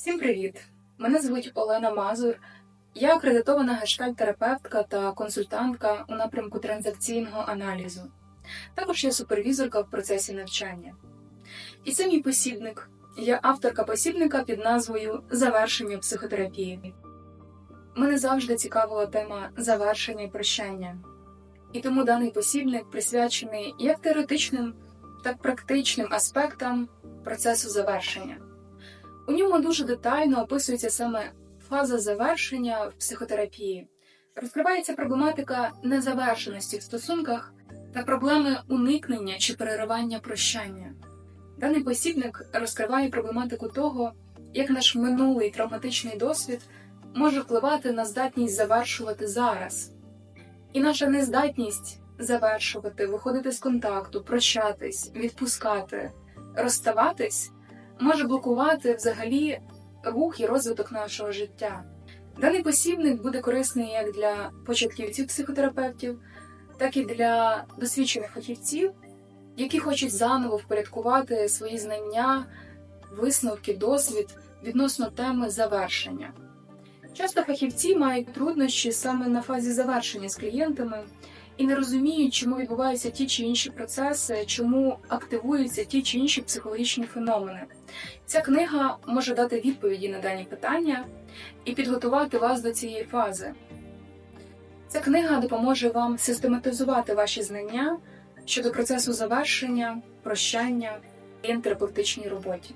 Всім привіт! Мене звуть Олена Мазур. Я акредитована гештальт-терапевтка та консультантка у напрямку транзакційного аналізу. Також я супервізорка в процесі навчання. І це мій посібник. Я авторка посібника під назвою Завершення психотерапії. Мене завжди цікавила тема завершення і прощання. І тому даний посібник присвячений як теоретичним, так і практичним аспектам процесу завершення. У ньому дуже детально описується саме фаза завершення в психотерапії. Розкривається проблематика незавершеності в стосунках та проблеми уникнення чи переривання прощання. Даний посібник розкриває проблематику того, як наш минулий травматичний досвід може впливати на здатність завершувати зараз. І наша нездатність завершувати, виходити з контакту, прощатись, відпускати, розставатись може блокувати взагалі рух і розвиток нашого життя. Даний посібник буде корисний як для початківців психотерапевтів, так і для досвідчених фахівців, які хочуть заново впорядкувати свої знання, висновки, досвід відносно теми завершення. Часто фахівці мають труднощі саме на фазі завершення з клієнтами і не розуміють, чому відбуваються ті чи інші процеси, чому активуються ті чи інші психологічні феномени. Ця книга може дати відповіді на дані питання і підготувати вас до цієї фази. Ця книга допоможе вам систематизувати ваші знання щодо процесу завершення, прощання і терапевтичній роботі.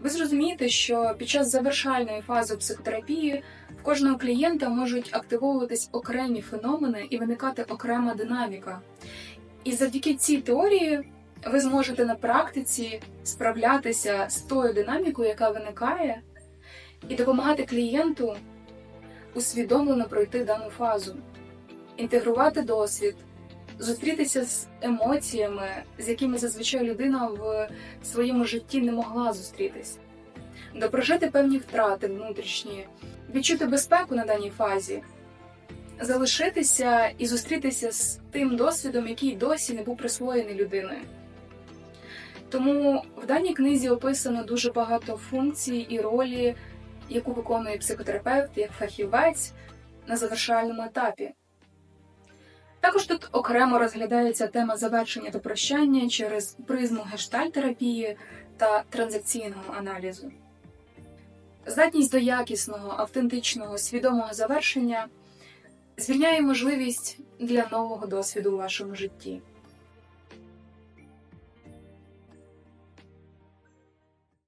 Ви зрозумієте, що під час завершальної фази психотерапії в кожного клієнта можуть активовуватись окремі феномени і виникати окрема динаміка. І завдяки цій теорії ви зможете на практиці справлятися з тою динамікою, яка виникає, і допомагати клієнту усвідомлено пройти дану фазу, інтегрувати досвід, зустрітися з емоціями, з якими зазвичай людина в своєму житті не могла зустрітись, допрожити певні втрати внутрішні, відчути безпеку на даній фазі, залишитися і зустрітися з тим досвідом, який досі не був присвоєний людиною. Тому в даній книзі описано дуже багато функцій і ролі, яку виконує психотерапевт як фахівець на завершальному етапі. Також тут окремо розглядається тема завершення та прощання через призму гештальтерапії та транзакційного аналізу. Здатність до якісного, автентичного, свідомого завершення звільняє можливість для нового досвіду у вашому житті.